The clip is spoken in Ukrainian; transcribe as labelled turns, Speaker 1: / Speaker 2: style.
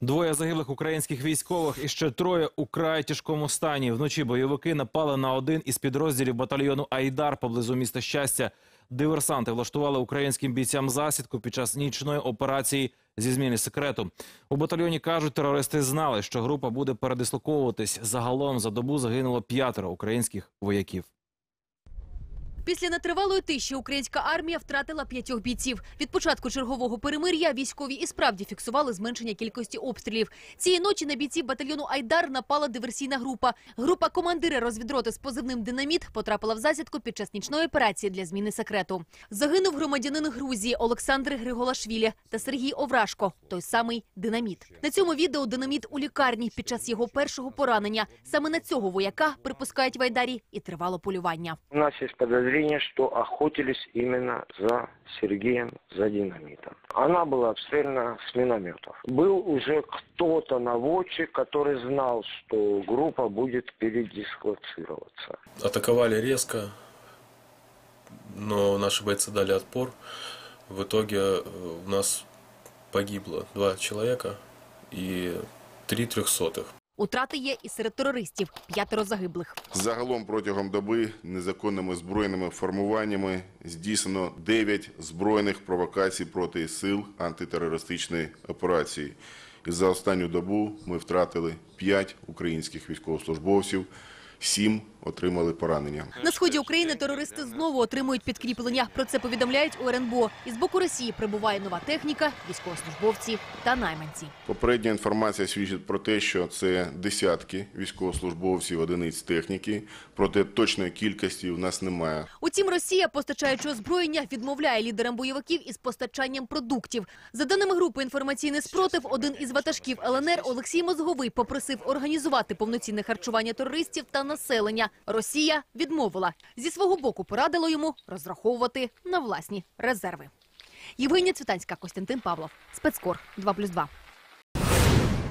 Speaker 1: Двоє загиблих українських військових і ще троє у край тяжкому стані. Вночі бойовики напали на один із підрозділів батальйону Айдар поблизу міста Щастя. Диверсанти влаштували українським бійцям засідку під час нічної операції зі зміни секрету. У батальйоні кажуть, терористи знали, що група буде передислоковуватись. Загалом за добу загинуло п'ятеро українських вояків.
Speaker 2: Після нетривалої тиші українська армія втратила п'ятьох бійців. Від початку чергового перемир'я військові і справді фіксували зменшення кількості обстрілів. Цієї ночі на бійців батальйону Айдар напала диверсійна група. Група командира розвідроти з позивним Динаміт потрапила в засідку під час нічної операції для зміни секрету. Загинув громадянин Грузії Олександр Григолашвілі та Сергій Оврашко, той самий Динаміт. На цьому відео Динаміт у лікарні під час його першого поранення. Саме на цього вояка припускають в Айдарі і тривало полювання.
Speaker 3: Нас есть подозрение, что охотились именно за Сергеем, за динамитом. Она была обстреляна с минометов. Был уже кто-то наводчик, который знал, что группа будет передислоцироваться.
Speaker 4: Атаковали резко, но наши бойцы дали отпор. В итоге э, у нас погибло два человека и три трехсотых.
Speaker 2: Утрати є і серед терористів – п'ятеро загиблих.
Speaker 5: Загалом протягом доби незаконними збройними формуваннями здійснено 9 збройних провокацій проти сил антитерористичної операції. І за останню добу ми втратили 5 українських військовослужбовців, 7 отримали поранення.
Speaker 2: На сході України терористи знову отримують підкріплення. Про це повідомляють у РНБО. І з боку Росії прибуває нова техніка, військовослужбовці та найманці.
Speaker 5: Попередня інформація свідчить про те, що це десятки військовослужбовців, одиниць техніки, проте точної кількості в нас немає.
Speaker 2: Утім, Росія, постачаючи озброєння, відмовляє лідерам бойовиків із постачанням продуктів. За даними групи «Інформаційний спротив», один із ватажків ЛНР Олексій Мозговий попросив організувати повноцінне харчування терористів та населення. Росія відмовила. Зі свого боку порадило йому розраховувати на власні резерви. Євгенія Цвітанська, Костянтин Павлов. Спецкор 2+,2.